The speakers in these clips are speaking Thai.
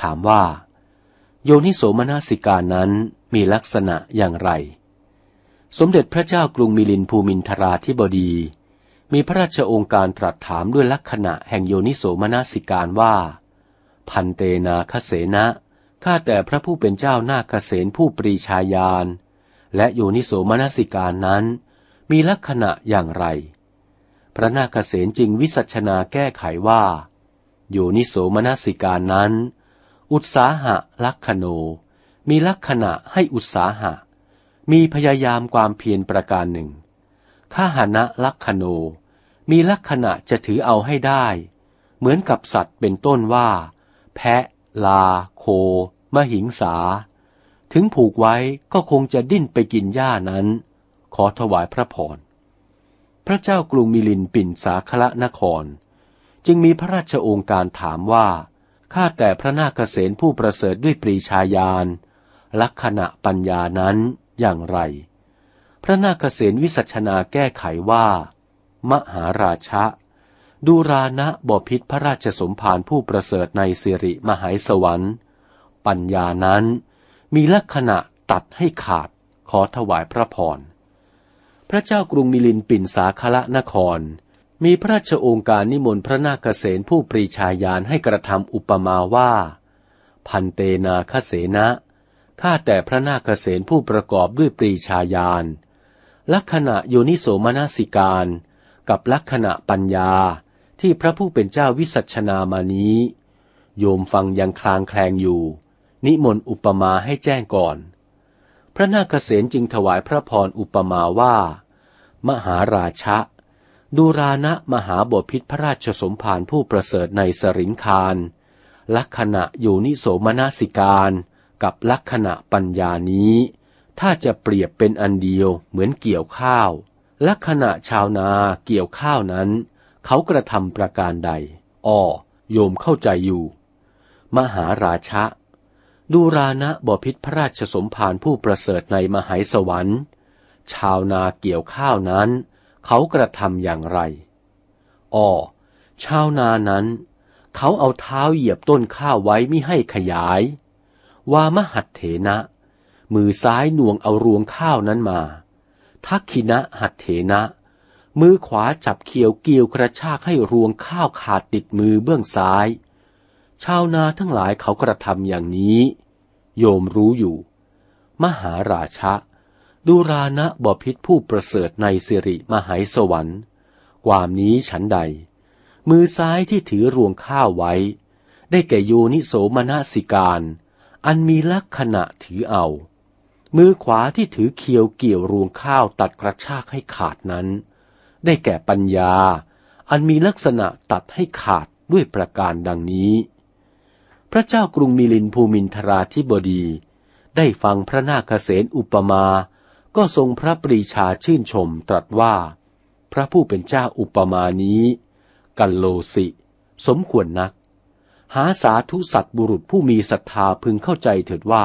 ถามว่า โยนิโสมนสิการนั้นมีลักษณะอย่างไร สมเด็จพระเจ้ากรุงมิลินภูมินทราธิบดี มีพระราชองค์การตรัสถามด้วยลักษณะแห่งโยนิโสมนสิการว่า พันเตนาคเสนะข้าแต่พระผู้เป็นเจ้านาคเสนผู้ปรีชาญาณและโยนิโสมนสิการนั้น มีลักษณะอย่างไร พระนาคเสนจึงวิสัชนาแก้ไขว่า โยนิโสมนสิการนั้น อุตสาหะลักขโน มีลักษณะให้อุตสาหะ มีพยายามความเพียรประการหนึ่งข้าหนะลักขโน มีลักษณะจะถือเอาให้ได้ เหมือนกับสัตว์เป็นต้นว่า แพะ ลา โค มหิงสา ถึงผูกไว้ก็คงจะดิ้นไปกินหญ้านั้น ขอถวายพระพร พระเจ้ากรุงมิลินปิ่นสาคละนคร จึงมีพระราชโองการถามว่า ข้าแต่พระนาคเษนผู้ประเสริฐด้วยปรีชาญาณลักษณะปัญญานั้นอย่างไร พระนาคเษนวิสัชนาแก้ไขว่า มหาราชะดูรานะบพิษพระราชสมภารผู้ประเสริฐในสิริมหายสวรรค์ ปัญญานั้น มีลักษณะตัดให้ขาดขอถวายพระพร พระเจ้ากรุงมิลินปินสาคละนคร มีพระราชองค์การนิมนต์พระนาคเษนผู้ปรีชาญาณให้กระทำอุปมาว่า พันเตนาคเสนะข้าแต่พระนาคเษนผู้ประกอบด้วยปรีชาญาณลักษณะโยนิโสมนสิการ กับลักษณะปัญญาที่พระผู้เป็นเจ้าวิสัชนามานี้ โยมฟังยังคลางแคลงอยู่ นิมนต์อุปมาให้แจ้งก่อน พระนาคเษนจึงถวายพระพรอุปมาว่า มหาราชะ ดูรานะมหาบพิษพระราชสมภารผู้ประเสริฐในสริงคารลักษณะอยู่นิโสมนสิการกับลักษณะปัญญานี้ ถ้าจะเปรียบเป็นอันเดียวเหมือนเกี่ยวข้าว ลักษณะชาวนาเกี่ยวข้าวนั้น เขากระทำประการใดอ้อโยมเข้าใจอยู่ มหาราชะ ดูรานะบพิษพระราชสมภารผู้ประเสริฐในมหายสวรรค์ ชาวนาเกี่ยวข้าวนั้น เขากระทำอย่างไรอ้อชาวนานั้น เขาเอาเท้าเหยียบต้นข้าวไว้ไม่ให้ขยาย วามหัดเถนะ มือซ้ายหน่วงเอารวงข้าวนั้นมา ทักขินะหัดเถนะ มือขวาจับเขียวเกี่ยวกระชากให้รวงข้าวขาดติดมือเบื้องซ้าย ชาวนาทั้งหลายเขากระทำอย่างนี้ โยมรู้อยู่ มหาราชะ ดูรานะบพิษผู้ประเสริฐในสิริมหายสวรรค์ ความนี้ฉันใด มือซ้ายที่ถือรวงข้าวไว้ ได้แก่โยนิโสมนสิการ อันมีลักษณะถือเอา มือขวาที่ถือเคียวเกี่ยวรวงข้าวตัดกระชากให้ขาดนั้น ได้แก่ปัญญา อันมีลักษณะตัดให้ขาดด้วยประการดังนี้ พระเจ้ากรุงมิลินภูมินทราธิบดี ได้ฟังพระนาคเษนอุปมา ก็ทรงพระปรีชาชื่นชมตรัสว่า พระผู้เป็นเจ้าอุปมานี้ กัลโลสิ สมควรนัก หาสาธุสัตว์บุรุษผู้มีศรัทธาพึงเข้าใจเถิดว่า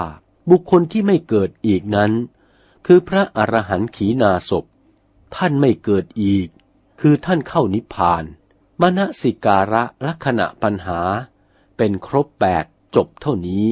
บุคคลที่ไม่เกิดอีกนั้น คือพระอรหันต์ขีนาศพ ท่านไม่เกิดอีก คือท่านเข้านิพพาน มณสิการะลักษณะปัญหา เป็นครบแปดจบเท่านี้